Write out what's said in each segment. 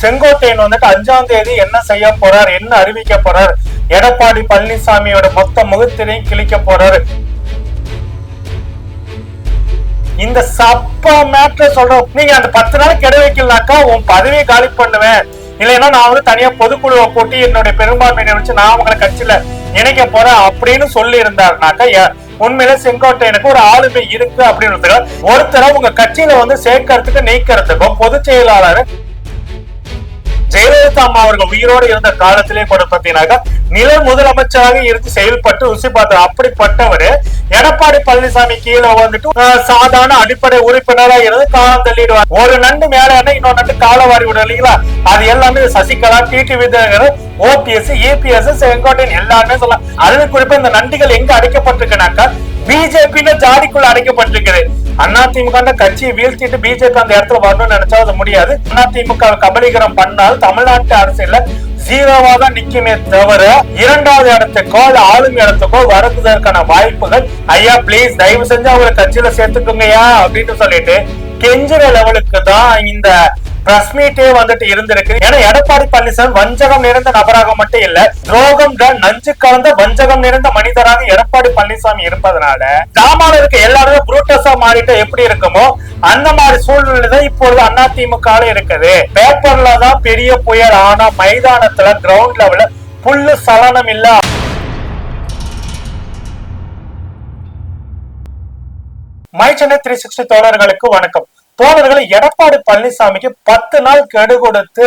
செங்கோட்டையன் வந்துட்டு அஞ்சாம் தேதி என்ன செய்ய போறார் என்ன அறிவிக்க போறார் எடப்பாடி பழனிசாமியோட மொத்த முகத்திரையும் கிழிக்க போறாரு. இந்த சப்பா மேட்ல சொல்றோம். நீங்க அந்த பத்து நாள் கெட வைக்கலனாக்கா உன் பதவியை காலி பண்ணுவேன். இல்லைன்னா நான் வந்து தனியா பொதுக்குழுவை கூட்டி என்னுடைய பெரும்பான்மையை வச்சு நான் உங்களை கட்சியில இணைக்க போறேன் அப்படின்னு சொல்லி இருந்தாருனாக்கா உண்மையில செங்கோட்டையனுக்கு ஒரு ஆளுமை இருக்கு அப்படின்னு ஒருத்தரை உங்க கட்சியில வந்து சேர்க்கறதுக்கு நீக்கிறதுக்கும் பொதுச் செயலாளர் ஜெயலலிதா அம்மா அவர்கள் உயிரோடு இருந்த காலத்திலே கூட பாத்தீங்கன்னாக்கா நில முதலமைச்சராக இருந்து செயல்பட்டு ருசி பார்த்தார் அப்படிப்பட்டவர். எடப்பாடி பழனிசாமி கீழே வந்துட்டு சாதாரண அடிப்படை உறுப்பினரா இருந்து காலம் தள்ளிடுவார். ஒரு நண்டு மேல என்ன இன்னொரு நண்டு காலவாரி விடும் இல்லைங்களா? அது எல்லாமே சசிகலா டிடி விதிநகர் ஓபிஎஸ் ஏபிஎஸ் செங்கோட்டையன் எல்லாருமே சொல்லலாம். அதுல குறிப்பா இந்த நண்டுகள் எங்க அடைக்கப்பட்டிருக்குனாக்கா பிஜேபின்னு ஜாடிக்குள்ள அடைக்கப்பட்டிருக்குது. அதிமுக கட்சியை வீழ்த்திட்டு பிஜேபி அந்த இடத்துல வரணும்னு நினைச்சா அது முடியாது. அதிமுக கபலீகரம் பண்ணால் தமிழ்நாட்டு அரசியல ஜீரோவா தான் நிக்குமே தவிர இரண்டாவது இடத்துக்கோ இல்ல ஆளும் இடத்துக்கோ வரதுக்கான வாய்ப்புகள் ஐயா ப்ளீஸ் தயவு செஞ்சு அவரை கட்சியில சேர்த்துக்கோங்கயா அப்படின்னு சொல்லிட்டு கெஞ்சுற லெவலுக்கு தான் இந்த பிரஸ் மீட்டே வந்துட்டு இருந்திருக்கு. ஏன்னா எடப்பாடி பழனிசாமி வஞ்சகம் நிறைந்த நபராக மட்டும் இல்ல துரோகம் தான் நஞ்சு கலந்த வஞ்சகம் நிறைந்த மனிதராக எடப்பாடி பழனிசாமி இருப்பதனால டாமால இருக்க எல்லாருமே புரூட்டஸா மாறிட்டு எப்படி இருக்குமோ அந்த மாதிரி சூழ்நிலை தான் இப்பொழுது அதிமுக இருக்குது. பேப்பர்ல தான் பெரிய புயல் ஆனா மைதானத்துல கிரவுண்ட் லெவல்ல புல்லு சலனம் இல்ல. மை சென்னை த்ரீ சிக்ஸ்டி தோழர்களுக்கு வணக்கம். தோழர்களை எடப்பாடி பழனிசாமிக்கு பத்து நாள் கெடு கொடுத்து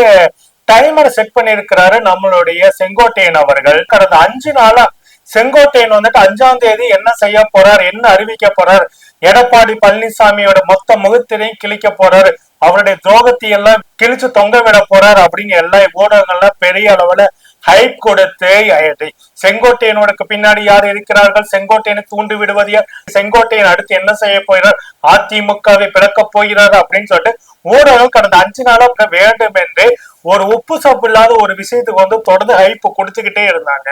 டைமர் செட் பண்ணியிருக்கிறாரு நம்மளுடைய செங்கோட்டையன் அவர்கள். கடந்த அஞ்சு நாளா செங்கோட்டையன் வந்துட்டு அஞ்சாம் தேதி என்ன செய்ய போறார் என்ன அறிவிக்க போறார் எடப்பாடி பழனிசாமியோட மொத்த முகத்திலையும் கிழிக்க போறாரு அவருடைய துரோகத்தை எல்லாம் கிழிச்சு தொங்க விட போறார் அப்படின்னு எல்லா ஊடகங்கள்லாம் பெரிய அளவுல ஹைப் கொடுத்து அஹ், செங்கோட்டையனுக்கு பின்னாடி யார் இருக்கிறார்கள்? செங்கோட்டையனை தூண்டி விடுவது யார்? செங்கோட்டையன் அடுத்து என்ன செய்ய போகிறார்? அதிமுகவை பிறக்க போகிறார் அப்படின்னு சொல்லிட்டு ஊடகம் கடந்த அஞ்சு நாளா வேண்டும் என்று ஒரு உப்பு சப்பு இல்லாத ஒரு விஷயத்துக்கு வந்து தொடர்ந்து ஹைப் கொடுத்துக்கிட்டே இருந்தாங்க.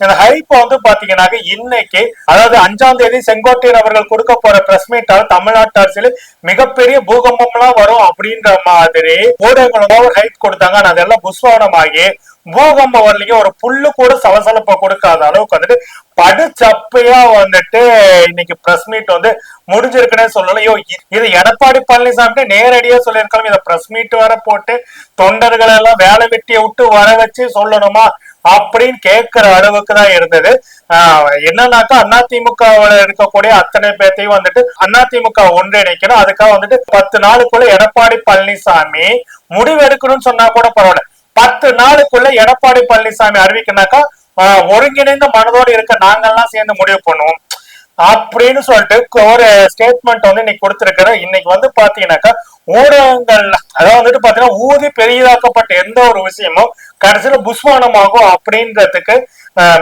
இந்த ஹைப் வந்து பாத்தீங்கன்னாக்க இன்னைக்கு அதாவது அஞ்சாம் தேதி செங்கோட்டையன் அவர்கள் கொடுக்க போற பிரஸ் மீட்டால் தமிழ்நாட்டு அரசியல் மிகப்பெரிய பூகம்பம் எல்லாம் வரும் அப்படின்ற மாதிரி ஊடகங்கள் ஒரு ஹைப் கொடுத்தாங்க. ஆனா அதெல்லாம் புஸ்வானமாகி பூகம்பம் வரலையும் ஒரு புல்லு கூட சலசலப்பை கொடுக்காத அளவுக்கு வந்துட்டு படுச்சப்பையா வந்துட்டு இன்னைக்கு பிரஸ் மீட் வந்து முடிஞ்சிருக்குன்னே சொல்லலாம் ஐயோ இது எடப்பாடி பழனிசாமி நேரடியா சொல்லியிருக்கலாம் இதை பிரஸ் மீட் வர போட்டு தொண்டர்கள் எல்லாம் வேலை வெட்டிய விட்டு வர வச்சு சொல்லணுமா அப்படின்னு கேட்கிற அளவுக்கு தான் இருந்தது. ஆஹ் என்னன்னாக்கா அதிமுகவுல இருக்கக்கூடிய அத்தனை பேர்த்தையும் வந்துட்டு அதிமுக ஒன்றிணைக்கணும். அதுக்காக வந்துட்டு பத்து நாளுக்குள்ள எடப்பாடி பழனிசாமி முடிவெடுக்கணும்னு சொன்னா கூட பரவாயில்ல. பத்து நாளுக்குள்ள எடப்பாடி பழனிசாமி அறிவிக்கனாக்கா ஒருங்கிணைந்த மனதோடு இருக்க நாங்கெல்லாம் சேர்ந்து முடிவு பண்ணுவோம். அப்படின்னு சொல்லிட்டு ஒரு ஸ்டேட்மெண்ட் வந்து இன்னைக்கு கொடுத்திருக்கிறேன். இன்னைக்கு வந்து பாத்தீங்கன்னாக்கா ஊடகங்கள் அதாவது வந்துட்டு பாத்தீங்கன்னா ஊதி பெரியதாக்கப்பட்ட எந்த ஒரு விஷயமும் கடைசியில புஸ்வானமாகும் அப்படின்றதுக்கு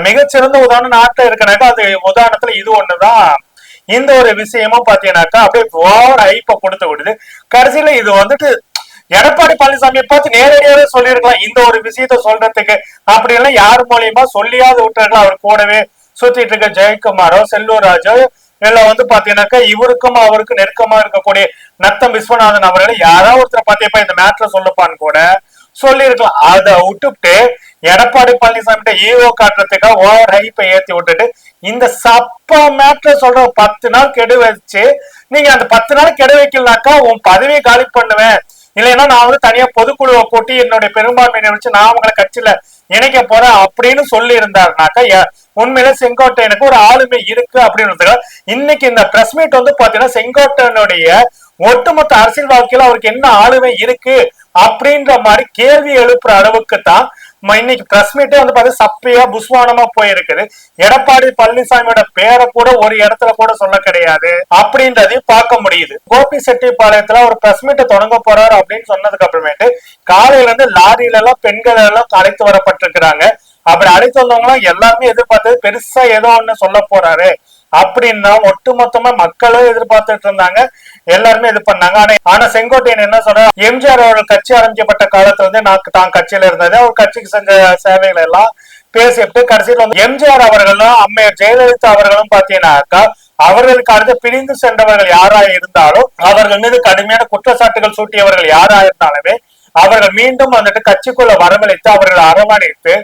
மிகச்சிறந்த உதாரணம் நாட்டில் இருக்கனாக்கா அது உதாரணத்துல இது ஒண்ணுதான். இந்த ஒரு விஷயமும் பாத்தீங்கன்னாக்கா அப்படியே ஓவர் ஐப்ப கொடுத்து விடுது. கடைசியில இது வந்துட்டு எடப்பாடி பழனிசாமியை பார்த்து நேரடியாவே சொல்லியிருக்கலாம். இந்த ஒரு விஷயத்த சொல்றதுக்கு. அப்படி எல்லாம் யார் மூலியமா சொல்லியாவது விட்டுருக்கலாம். அவர் கூடவே சுத்திட்டு இருக்க ஜெயக்குமாரோ செல்லூர் ராஜோ இல்ல வந்து பாத்தீங்கன்னாக்கா இவருக்கும் அவருக்கு நெருக்கமா இருக்கக்கூடிய நத்தம் விஸ்வநாதன் அவர்கள் யாராவது ஒருத்தர் பாத்தியப்பா இந்த மேட்ர சொல்லப்பான்னு கூட சொல்லியிருக்கலாம். அதை விட்டுட்டு எடப்பாடி பழனிசாமி ஈவோ காட்டுறதுக்காக ஓவர் ஹைப்பை ஏத்தி விட்டுட்டு இந்த சப்ப மேட்ர சொல்ற பத்து நாள் கெடு வச்சு நீங்க அந்த பத்து நாள் கெடு வைக்கலனாக்கா உன் பதவியை காலி பண்ணுவேன். இல்லைன்னா நான் வந்து தனியா பொதுக்குழுவை கூட்டி என்னுடைய பெரும்பான்மையை வச்சு நான் உங்களை கட்சியில இணைக்க போறேன் அப்படின்னு சொல்லி இருந்தாருனாக்கா உண்மையில செங்கோட்டையனுக்கு ஒரு ஆளுமை இருக்கு அப்படின்னு இன்னைக்கு இந்த பிரஸ் மீட் வந்து பாத்தீங்கன்னா செங்கோட்டையனுடைய ஒட்டுமொத்த அரசியல் வாழ்க்கையில அவருக்கு என்ன ஆளுமை இருக்கு அப்படின்ற மாதிரி கேள்வி எழுப்புற அளவுக்கு தான் இன்னைக்கு பிரஸ் மீட்டே வந்து பாத்தீங்கன்னா சப்பையா புஸ்வானமா போயிருக்குது. எடப்பாடி பழனிசாமியோட பேரை கூட ஒரு இடத்துல கூட சொல்ல கிடையாது. அப்படின்றதையும் பார்க்க முடியுது. கோபி செட்டிப்பாளையத்துல ஒரு பிரஸ் மீட்டை தொடங்க போறாரு அப்படின்னு சொன்னதுக்கு அப்புறமேட்டு காலையில இருந்து லாரியில எல்லாம் பெண்கள் எல்லாம் அழைத்து வரப்பட்டிருக்கிறாங்க. அப்படி அழைத்து வந்தவங்க எல்லாருமே எதிர்பார்த்தது பெருசா ஏதோ ஒண்ணு சொல்ல போறாரு. அப்படின்னா ஒட்டுமொத்தமா மக்களும் எதிர்பார்த்துட்டு இருந்தாங்க. எல்லாருமே இது பண்ணாங்க. ஆனா ஆனா செங்கோட்டையன் என்ன சொல்ற எம்ஜிஆர் அவர்கள் கட்சி ஆரம்பிக்கப்பட்ட காலத்துல வந்து நான் தான் கட்சியில இருந்தது. அவர் கட்சிக்கு செஞ்ச சேவைகள் எல்லாம் பேசிட்டு கடைசியில் வந்து எம்ஜிஆர் அவர்களும் அம்மையார் ஜெயலலிதா அவர்களும் பாத்தீங்கன்னாக்கா அவர்களுக்கு அடுத்து பிரிந்து சென்றவர்கள் யாரா இருந்தாலும் அவர்கள் மீது கடுமையான குற்றச்சாட்டுகள் சூட்டியவர்கள் யாரா இருந்தாலுமே அவர்கள் மீண்டும் வந்துட்டு கட்சிக்குள்ள வரவழைத்து அவர்களை அரவணைத்து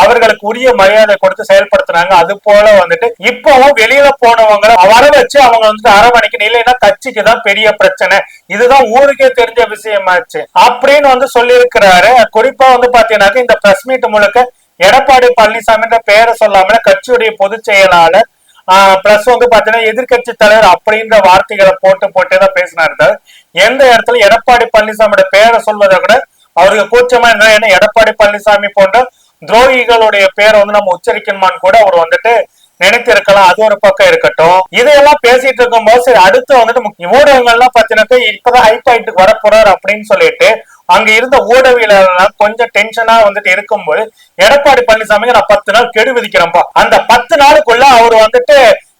அவர்களுக்கு உரிய மரியாதை கொடுத்து செயல்படுத்தினாங்க. அது போல வந்துட்டு இப்பவும் வெளியில போனவங்களை வர வச்சு அவங்க வந்துட்டு அரவணைக்கணும். இல்லைன்னா கட்சிக்கு தான் பெரிய பிரச்சனை. இதுதான் ஊருக்கே தெரிஞ்ச விஷயமாச்சு. அப்படின்னு வந்து சொல்லியிருக்கிறாரு. குறிப்பா வந்து பாத்தீங்கன்னாக்க இந்த பிரஸ் மீட் முழுக்க எடப்பாடி பழனிசாமின்ற பெயரை சொல்லாமல கட்சியுடைய பொதுச் செயலாளர் பிளஸ் வந்து பாத்தீங்கன்னா எதிர்கட்சி தலைவர் அப்படின்ற வார்த்தைகளை போட்டு போட்டே தான் பேசினாரு எந்த இடத்துல எடப்பாடி பழனிசாமியோட பேரை சொல்வதை கூட அவருக்கு கூச்சமா இருந்தா ஏன்னா எடப்பாடி பழனிசாமி போன்ற துரோகிகளுடைய பேரை வந்து நம்ம உச்சரிக்கணுமான்னு கூட அவர் வந்துட்டு நினைத்து இருக்கலாம் அது ஒரு பக்கம் இருக்கட்டும். இதையெல்லாம் பேசிட்டு இருக்கும் போது சரி அடுத்து வந்துட்டு ஊடகங்கள்லாம் பாத்தீங்கன்னா இப்பதான் ஹைப் ஆயிட்டு வரப்போறாரு அப்படின்னு சொல்லிட்டு அங்க இருந்த ஊடகவியலாம் கொஞ்சம் டென்ஷனா வந்துட்டு இருக்கும்போது எடப்பாடி பழனிசாமிக்கு நான் பத்து நாள் கெடு விதிக்கிறேன்ப்பா அந்த பத்து நாளுக்குள்ள அவர் வந்துட்டு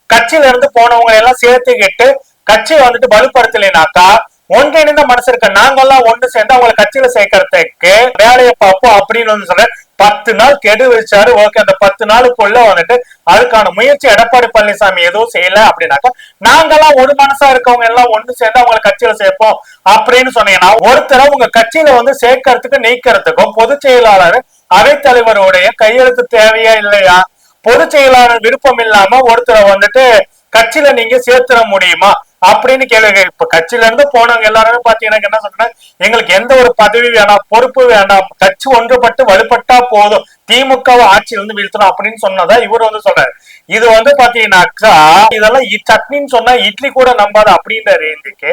கட்சியில இருந்து போனவங்க எல்லாம் சேர்த்துக்கிட்டு கட்சியை வந்துட்டு வலுப்படுத்தலைனாக்கா ஒன்றிணைந்த மனசு இருக்க நாங்கெல்லாம் ஒன்று சேர்ந்து அவங்களை கட்சியில சேர்க்கறதுக்கு வேலையை பார்ப்போம் அப்படின்னு வந்து சொல்ற பத்து நாள் கெடு வச்சாரு ஓகே அந்த பத்து நாளுக்குள்ள வந்துட்டு அதுக்கான முயற்சி எடப்பாடி பழனிசாமி எதுவும் செய்யல அப்படின்னாக்கா நாங்கெல்லாம் ஒரு மனசா இருக்கவங்க எல்லாம் ஒண்ணு சேர்ந்து அவங்களை கட்சியில சேர்ப்போம் அப்படின்னு சொன்னீங்கன்னா ஒருத்தர உங்க கட்சியில வந்து சேர்க்கறதுக்கு நீக்கிறதுக்கும் பொதுச் செயலாளர் அவைத்தலைவருடைய கையெழுத்து தேவையா இல்லையா? பொதுச் செயலாளர் விருப்பம் இல்லாம ஒருத்தரை வந்துட்டு கட்சியில நீங்க சேர்த்துட முடியுமா? அப்படின்னு கேளுங்க இப்ப கட்சியில இருந்து போனவங்க எல்லாருமே பாத்தீங்கன்னா என்ன சொல்றேன் எங்களுக்கு எந்த ஒரு பதவி வேணாம் பொறுப்பு வேண்டாம் கட்சி ஒன்றுபட்டு வலுப்பட்டா போதும் திமுக ஆட்சியில இருந்து வீழ்த்தணும் அப்படின்னு சொன்னதா இவர் வந்து சொல்றாரு. இது வந்து பாத்தீங்கன்னாக்கா இதெல்லாம் சட்னின்னு சொன்னா இட்லி கூட நம்பாது அப்படின்ற ரேஞ்சுக்கு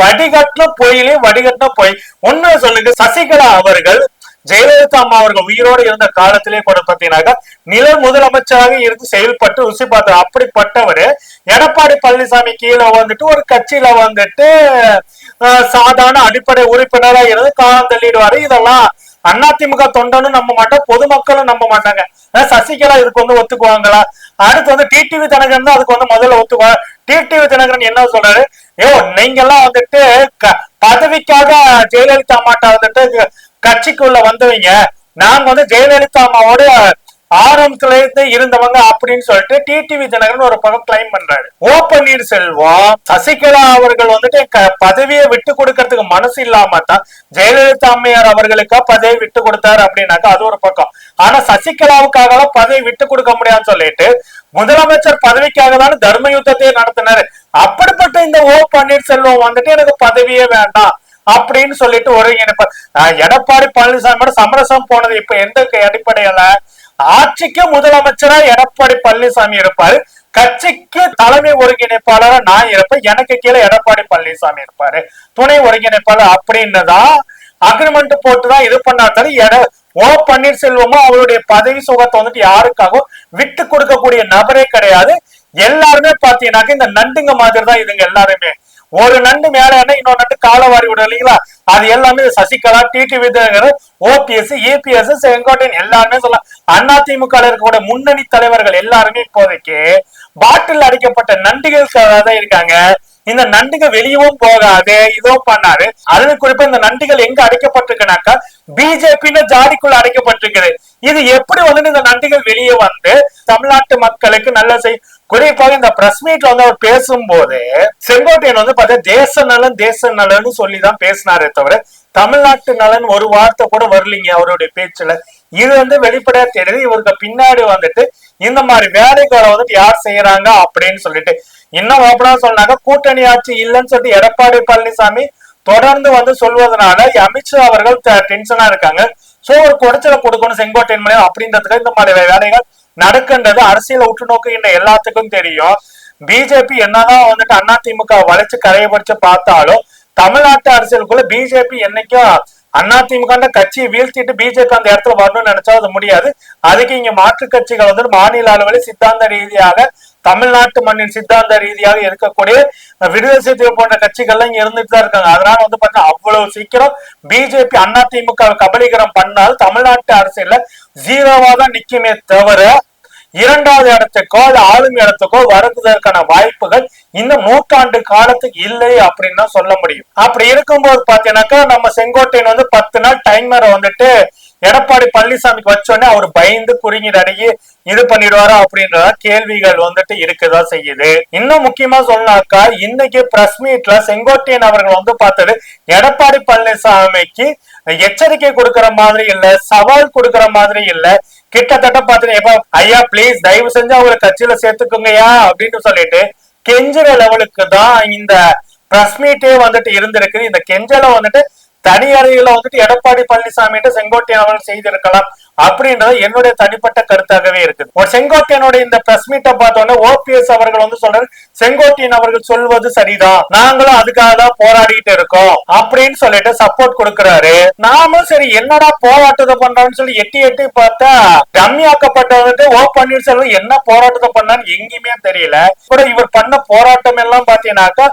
வடிகட்டின பொயிலே வடிகட்டின பொய். ஒண்ணு சொல்லுங்க சசிகலா அவர்கள் ஜெயலலிதா அம்மா அவர்கள் உயிரோடு இருந்த காலத்திலே கூட பாத்தீங்கன்னாக்கா நில முதலமைச்சராக இருந்து செயல்பட்டு ருசி பார்த்தார் அப்படிப்பட்டவர். எடப்பாடி பழனிசாமி கீழே வந்துட்டு ஒரு கட்சியில வந்துட்டு சாதாரண அடிப்படை உறுப்பினரா இருந்து காலம் தள்ளிடுவாரு. இதெல்லாம் அதிமுக தொண்டனும் நம்ப மாட்டோம் பொதுமக்களும் நம்ப மாட்டாங்க. சசிகலா இதுக்கு வந்து ஒத்துக்குவாங்களா? அடுத்து வந்து டிடிவி தினகரன் தான் அதுக்கு வந்து முதல்ல ஒத்துக்குவா டிடிவி தினகரன் என்ன சொல்றாரு? ஐயோ நீங்க எல்லாம் வந்துட்டு பதவிக்காக ஜெயலலிதா அம்மாட்ட வந்துட்டு கட்சிக்குள்ள வந்தவங்க நாங்க வந்து ஜெயலலிதா அம்மாவோட ஆரம்பத்துல இருந்து இருந்தவங்க அப்படின்னு சொல்லிட்டு டிடிவி தினகரன் ஒரு பக்கம் கிளைம் பண்றாரு. ஓ பன்னீர்செல்வம் சசிகலா அவர்கள் வந்துட்டு பதவியை விட்டு கொடுக்கறதுக்கு மனசு இல்லாம தான் ஜெயலலிதா அம்மையார் அவர்களுக்கா பதவி விட்டு கொடுத்தாரு அப்படின்னாக்கா அது ஒரு பக்கம். ஆனா சசிகலாவுக்காக பதவி விட்டு கொடுக்க முடியாதுன்னு சொல்லிட்டு முதலமைச்சர் பதவிக்காக தான் தர்ம யுத்தத்தையே நடத்தினாரு. அப்படிப்பட்ட இந்த ஓ பன்னீர்செல்வம் வந்துட்டு எனக்கு பதவியே வேண்டாம். அப்படின்னு சொல்லிட்டு ஒருங்கிணைப்பு எடப்பாடி பழனிசாமியோட சமரசம் போனது இப்ப எந்த அடிப்படையில? ஆட்சிக்கு முதலமைச்சரா எடப்பாடி பழனிசாமி இருப்பாரு. கட்சிக்கு தலைமை ஒருங்கிணைப்பாளரா நான் இருப்பேன். எனக்கு கீழே எடப்பாடி பழனிசாமி இருப்பாரு. துணை ஒருங்கிணைப்பாளர் அப்படின்னுதான் அக்ரிமெண்ட் போட்டுதான் இது பண்ணாத்தாலும் எட ஓ பன்னீர்செல்வமும் அவருடைய பதவி சுகத்தை வந்துட்டு யாருக்காகவும் விட்டு கொடுக்கக்கூடிய நபரே கிடையாது. எல்லாருமே பாத்தீங்கன்னாக்க இந்த நண்டுங்க மாதிரி தான் இதுங்க எல்லாருமே. ஒரு நண்டு மேல என்ன இன்னொரு நண்டு காலவாரி விடும் இல்லைங்களா? அது எல்லாமே சசிகலா டிடி விதர் ஓபிஎஸ் ஏபிஎஸ் செங்கோட்டையன் எல்லாருமே சொல்லலாம். அதிமுக இருக்கக்கூடிய முன்னணி தலைவர்கள் எல்லாருமே இப்போதைக்கு பாட்டில் அடிக்கப்பட்ட நண்டுகளுக்காக தான் இருக்காங்க. இந்த நண்டுகள் வெளியவும் போகாது இதோ பண்ணாரு. அதுல குறிப்பா இந்த நண்டுகள் எங்க அடைக்கப்பட்டிருக்குனாக்கா பிஜேபின்னு ஜாடிக்குள்ள அடைக்கப்பட்டிருக்குது. இது எப்படி வந்து இந்த நன்றிகள் வெளியே வந்து தமிழ்நாட்டு மக்களுக்கு நல்ல செய் குறிப்பாக இந்த பிரஸ் மீட்ல வந்து அவர் பேசும்போது செங்கோட்டையன் வந்து பார்த்தா தேச நலன் தேச நலன் சொல்லிதான் பேசினாரே தவிர தமிழ்நாட்டு நலன் ஒரு வார்த்தை கூட வரலீங்க அவருடைய பேச்சுல. இது வந்து வெளிப்படையா தெரியுது. இவருக்கு பின்னாடி வந்துட்டு இந்த மாதிரி வேலைகளை வந்துட்டு யார் செய்யறாங்க அப்படின்னு சொல்லிட்டு இன்னும் ஓப்பனா சொன்னாங்க கூட்டணி ஆட்சி இல்லைன்னு சொல்லிட்டு எடப்பாடி பழனிசாமி தொடர்ந்து வந்து சொல்வதனால அமித்ஷா அவர்கள் டென்ஷனா இருக்காங்க. சோ ஒரு குடைச்சல கொடுக்கணும் செங்கோட்டையன் மலையம் அப்படின்றதுக்கு இந்த மாதிரி வேலைகள் நடக்கின்றது. அரசியல உற்று நோக்குகின்ற எல்லாத்துக்கும் தெரியும். பிஜேபி என்னதான் வந்துட்டு அண்ணா திமுக வளைச்சு கரையை கரையபடிச்சு பார்த்தாலும் தமிழ்நாட்டு அரசியலுக்குள்ள பிஜேபி என்னைக்கும் திமுக கட்சியை வீழ்த்திட்டு பிஜேபி அந்த இடத்துல வரணும்னு நினைச்சா அது முடியாது. அதுக்கு இங்க மாற்று கட்சிகள் வந்து மாநில அளவில் சித்தாந்த ரீதியாக தமிழ்நாட்டு மண்ணின் சித்தாந்த ரீதியாக இருக்கக்கூடிய விடுதலை சிறுத்தைகள் போன்ற கட்சிகள்லாம் இங்க இருந்துட்டு தான் இருக்காங்க. அதனால வந்து பாத்தீங்கன்னா அவ்வளவு சீக்கிரம் பிஜேபி அதிமுக கபலீகரம் பண்ணால் தமிழ்நாட்டு அரசியல்ல ஜீரோவா தான் நிக்குமே தவிர இரண்டாவது இடத்துக்கோ அல்ல ஆளும் இடத்துக்கோ வருவதற்கான வாய்ப்புகள் இந்த நூற்றாண்டு காலத்துக்கு இல்லை அப்படின்னு தான் சொல்ல முடியும். அப்படி இருக்கும்போது பாத்தீங்கன்னாக்கா நம்ம செங்கோட்டையன் வந்து பத்து நாள் டைமரை வந்துட்டு எடப்பாடி பழனிசாமிக்கு வச்சோடனே அவர் பயந்து குறுங்கி அடங்கி இது பண்ணிடுவாரா அப்படின்ற கேள்விகள் வந்துட்டு இருக்குதா செய்யுது. இன்னும் முக்கியமா சொன்னாக்கா இன்னைக்கு பிரஸ் மீட்ல செங்கோட்டையன் அவர்கள் வந்து பார்த்தது எடப்பாடி பழனிசாமிக்கு எச்சரிக்கை கொடுக்கற மாதிரி இல்ல சவால் கொடுக்கற மாதிரி இல்ல கிட்டத்தட்ட பாத்தீங்கன்னா ஐயா ப்ளீஸ் தயவு செஞ்சு அவரை கட்சியில சேர்த்துக்குங்கயா அப்படின்னு சொல்லிட்டு கெஞ்சுற லெவலுக்கு தான் இந்த பிரஸ் மீட்டே வந்துட்டு இருந்திருக்கு இந்த கெஞ்சலை வந்துட்டு தனி அறையில வந்துட்டு எடப்பாடி பழனிசாமி செங்கோட்டையன் அவர்கள் செய்திருக்கலாம் அப்படின்றது என்னுடைய தனிப்பட்ட கருத்தாகவே இருக்குது ஒரு செங்கோட்டையனோட இந்த பிரஸ் மீட்டை பார்த்தோன்னே ஓபிஎஸ் அவர்கள் வந்து சொல்றாரு செங்கோட்டையன் அவர்கள் சொல்வது சரிதான். நாங்களும் அதுக்காக தான் போராடிட்டு இருக்கோம். அப்படின்னு சொல்லிட்டு சப்போர்ட் கொடுக்கிறாரு. நாமும் சரி என்னடா போராட்டத்தை பண்றோம்னு சொல்லி எட்டி எட்டி பார்த்தா கம்மியாக்கப்பட்ட வந்துட்டு ஓ பன்னீர்செல்வம் என்ன போராட்டத்தை பண்ணான்னு எங்கேயுமே தெரியல. கூட இவர் பண்ண போராட்டம் எல்லாம் பாத்தீங்கன்னாக்கா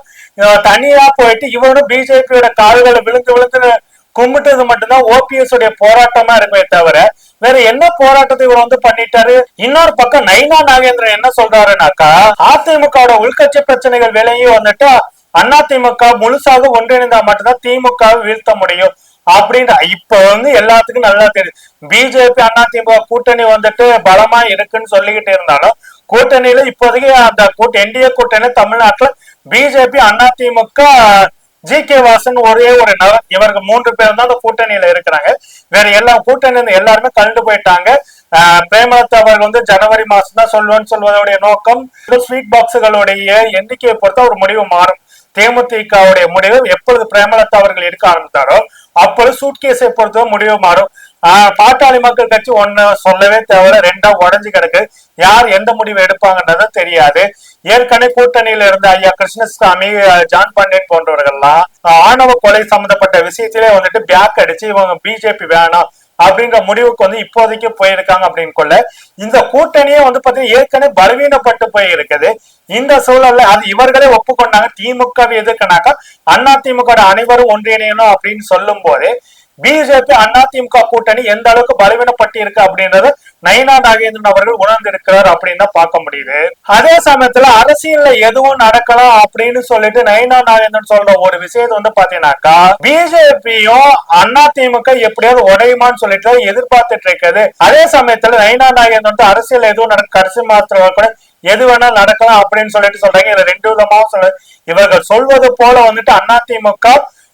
தனியா போயிட்டு இவனும் பிஜேபியோட கால்களை விழுந்து விழுந்து கும்பிட்டது மட்டும்தான் ஓபிஎஸ் உடைய போராட்டமா இருக்குமே தவிர வேற என்ன போராட்டத்தை இவர் வந்து பண்ணிட்டாரு? இன்னொரு பக்கம் நைனா நாகேந்திரன் என்ன சொல்றாருனாக்கா அதிமுகவோட உள்கட்சி பிரச்சனைகள் விலையும் வந்துட்டு அதிமுக முழுசாக ஒன்றிணைந்தா மட்டும்தான் திமுக வீழ்த்த முடியும். அப்படின்னு இப்ப வந்து எல்லாத்துக்கும் நல்லா தெரியும் பிஜேபி அதிமுக கூட்டணி வந்துட்டு பலமா இருக்குன்னு சொல்லிக்கிட்டு இருந்தாலும் கூட்டணியில இப்போதைக்கு அந்த கூட்ட என்டிஏ கூட்டணி தமிழ்நாட்டுல BJP AIADMK G K Vasan ஒரே ஒரு நபர். இவர்கள் மூன்று பேர் தான் அந்த கூட்டணியில இருக்கிறாங்க. வேற எல்லா கூட்டணி எல்லாருமே கலந்து போயிட்டாங்க. ஆஹ் பிரேமலதா அவர்கள் வந்து ஜனவரி மாசம் தான் சொல்லுவேன்னு சொல்வதோடைய நோக்கம் ஸ்வீட் பாக்ஸுகளுடைய எண்ணிக்கையை பொறுத்த ஒரு முடிவு மாறும். தேமுதிகவுடைய முடிவு எப்பொழுது பிரேமலதா அவர்கள் இருக்க ஆரம்பித்தாரோ அப்பொழுது சூட்கேஸை பொறுத்த முடிவு மாறும். பாட்டாளி மக்கள் கட்சி ஒண்ணு சொல்லவே தேவையில்ல ரெண்டா உடஞ்சு கிடக்கு. யார் எந்த முடிவு எடுப்பாங்கன்றதும் தெரியாது. ஏற்கனவே கூட்டணியில இருந்த ஐயா கிருஷ்ணசாமி ஜான் பாண்டியன் போன்றவர்கள்லாம் ஆணவ கொலை சம்பந்தப்பட்ட விஷயத்திலே வந்துட்டு பேக் அடிச்சு இவங்க பிஜேபி வேணாம் அப்படிங்கிற முடிவுக்கு வந்து இப்போதைக்கு போயிருக்காங்க அப்படின்னு கொள்ள இந்த கூட்டணியே வந்து பாத்தீங்கன்னா ஏற்கனவே பலவீனப்பட்டு போய் இருக்குது இந்த சூழல்ல அது இவர்களே ஒப்புக்கொண்டாங்க. திமுக எதுக்குனாக்கா அண்ணா திமுக அனைவரும் ஒன்றிணையணும் அப்படின்னு சொல்லும் போது பிஜேபி அதிமுக கூட்டணி எந்த அளவுக்கு பலவீனப்பட்டு இருக்கு அப்படின்றத நயினா நாகேந்திரன் அவர்கள் உணர்ந்திருக்கிறார் அப்படின்னு தான் பார்க்க முடியுது. அதே சமயத்துல அரசியல்ல எதுவும் நடக்கலாம் அப்படின்னு சொல்லிட்டு நயினா நாகேந்திரன் சொல்ற ஒரு விஷயத்தை வந்து பாத்தீங்கன்னாக்கா பிஜேபியும் அதிமுக எப்படியாவது உடையுமான்னு சொல்லிட்டு எதிர்பார்த்துட்டு இருக்குது. அதே சமயத்துல நயினா நாகேந்திரன் அரசியல் எதுவும் நடக்க கடைசி மாத்திர கூட எது வேணா நடக்கலாம் அப்படின்னு சொல்லிட்டு சொல்றாங்க. இதுல ரெண்டு விதமாவும் சொல்ல இவர்கள் சொல்வது போல வந்துட்டு அதிமுக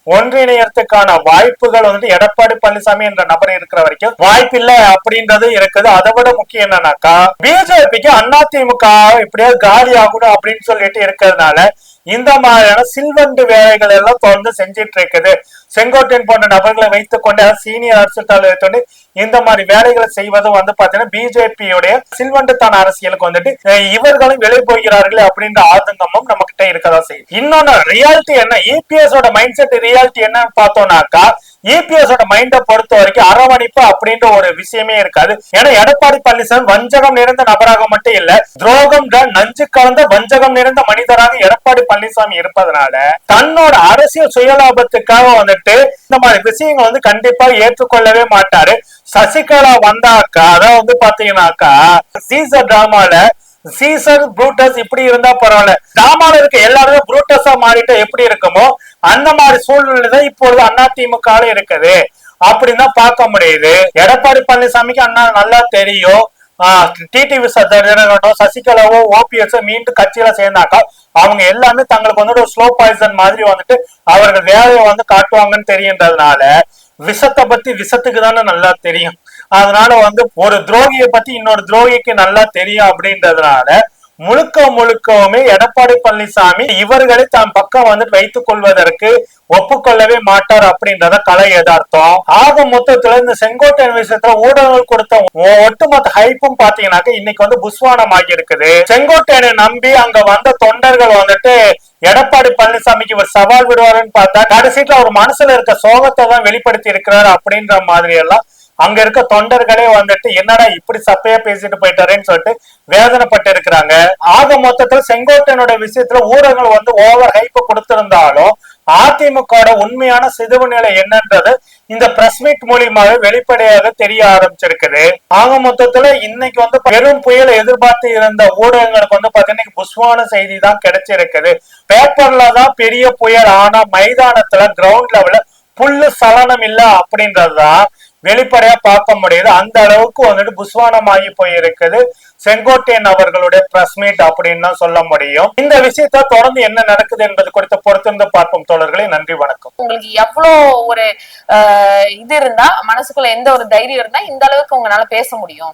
ஒன்றிணையத்துக்கான வாய்ப்புகள் வந்துட்டு எடப்பாடி பழனிசாமி என்ற நபர் இருக்கிற வரைக்கும் வாய்ப்பில்லை அப்படின்றது இருக்குது. அதை விட முக்கியம் என்னன்னாக்கா பிஜேபிக்கு அதிமுக இப்படியாவது காலி ஆகணும் அப்படின்னு சொல்லிட்டு இருக்கிறதுனால இந்த மாதிரியான சில்வண்டு வேலைகள் எல்லாம் தொடர்ந்து செஞ்சிட்டு இருக்குது. செங்கோட்டையன் போன்ற நபர்களை வைத்துக் கொண்டு சீனியர் அரசு தலைவர் இந்த மாதிரி வேலைகளை செய்வதும் வந்து பாத்தீங்கன்னா பிஜேபியுடைய சில்வண்டத்தான அரசியலுக்கு வந்துட்டு இவர்களும் விலை போகிறார்களே அப்படின்ற ஆதங்கமும் நம்ம கிட்ட இருக்கதா செய்யும் இன்னொன்னு ரியாலிட்டி என்ன? இபிஎஸ் ஓட மைண்ட் செட் ரியாலிட்டி என்னன்னு பார்த்தோம்னாக்கா இபிஎஸ் ஓட மைண்ட பொறுத்த வரைக்கும் அரவணைப்பு அப்படின்ற ஒரு விஷயமே இருக்காது. ஏன்னா எடப்பாடி பழனிசாமி வஞ்சகம் நிறைந்த நபராக மட்டும் இல்ல துரோகம் நஞ்சு கலந்த வஞ்சகம் நிறைந்த மனிதராக எடப்பாடி பழனிசாமி இருப்பதனால தன்னோட அரசியல் சுயலாபத்துக்காக வந்துட்டு இந்த மாதிரி விஷயங்கள் வந்து கண்டிப்பா ஏற்றுக்கொள்ளவே மாட்டாரு. சசிகலா வந்தாக்கா அதான் வந்து பாத்தீங்கன்னாக்கா சீசர் டிராமால சீசர் புரூட்டஸ் இப்படி இருந்தா பரவாயில்ல. டிராமால இருக்க எல்லாருமே புரூட்டஸா மாறிட்டு எப்படி இருக்குமோ அந்த மாதிரி சூழ்நிலை தான் இப்பொழுது திமுக இருக்குது. அப்படின்னு தான் பார்க்க முடியுது. எடப்பாடி பழனிசாமிக்கு அண்ணா நல்லா தெரியும். டிடிவி சத்யநாராயணோ சசிகலாவோ ஓபிஎஸ் மீண்டும் கட்சியில சேர்ந்தாக்கா அவங்க எல்லாமே தங்களுக்கு வந்துட்டு ஒரு ஸ்லோ பாய்சன் மாதிரி வந்துட்டு அவர்கள் வேலையை வந்து காட்டுவாங்கன்னு தெரியுன்றதுனால விஷத்தை பத்தி விஷத்துக்கு தானே நல்லா தெரியும். அதனால வந்து ஒரு துரோகியை பத்தி இன்னொரு துரோகிக்கு நல்லா தெரியும் அப்படின்றதுனால முழுக்க முழுக்கவுமே எடப்பாடி பழனிசாமி இவர்களை தாம் பக்கம் வந்துட்டு வைத்துக் கொள்வதற்கு ஒப்புக்கொள்ளவே மாட்டார் அப்படின்றத கலை யதார்த்தம். ஆக மொத்தத்துல இந்த செங்கோட்டையன் விஷயத்துல ஊடகங்கள் கொடுத்த ஒ- ஒட்டுமொத்த ஹைப்பும் பாத்தீங்கன்னாக்க இன்னைக்கு வந்து புஸ்வானம் ஆகி இருக்குது செங்கோட்டையனை நம்பி அங்க வந்த தொண்டர்கள் வந்துட்டு எடப்பாடி பழனிசாமிக்கு இவர் சவால் விடுவாருன்னு பார்த்தா கடைசியில அவர் மனசுல இருக்க சோகத்தை தான் வெளிப்படுத்தி இருக்கிறார் அப்படின்ற மாதிரி எல்லாம் அங்க இருக்க தொண்டர்களே வந்துட்டு என்னடா இப்படி சப்பையா பேசிட்டு போயிட்டாரேன்னு சொல்லிட்டு வேதனைப்பட்டு இருக்கிறாங்க ஆக மொத்தத்துல செங்கோட்டையனுடைய விஷயத்துல ஊடகங்கள் வந்து ஓவர் ஹைப் கொடுத்திருந்தாலும் அதிமுக உண்மையான சிதுவு நிலை என்னன்றது இந்த பிரஸ் மீட் மூலியமாவே வெளிப்படையாக தெரிய ஆரம்பிச்சிருக்குது. ஆக மொத்தத்துல இன்னைக்கு வந்து பெரும் புயலை எதிர்பார்த்து இருந்த ஊடகங்களுக்கு வந்து பாத்தீங்கன்னா புஷ்வான செய்தி தான் கிடைச்சிருக்குது. பேப்பர்ல தான் பெரிய புயல் ஆனா மைதானத்துல கிரவுண்ட் லெவல்ல புல்லு சலனம் இல்ல அப்படின்றதுதான் வெளிப்படையா பார்க்க முடியுது. அந்த அளவுக்கு வந்துட்டு புஸ்வானமாகி போயிருக்குது. செங்கோட்டையன் அவர்களுடைய பிரஸ் மீட் அப்படின்னு தான் சொல்ல முடியும். இந்த விஷயத்த தொடர்ந்து என்ன நடக்குது என்பது குறித்து பொறுத்திருந்து பார்ப்போம் தோழர்களே. நன்றி வணக்கம். உங்களுக்கு எவ்வளோ ஒரு இது இருந்தா மனசுக்குள்ள எந்த ஒரு தைரியம் இருந்தா இந்த அளவுக்கு உங்களால பேச முடியும்.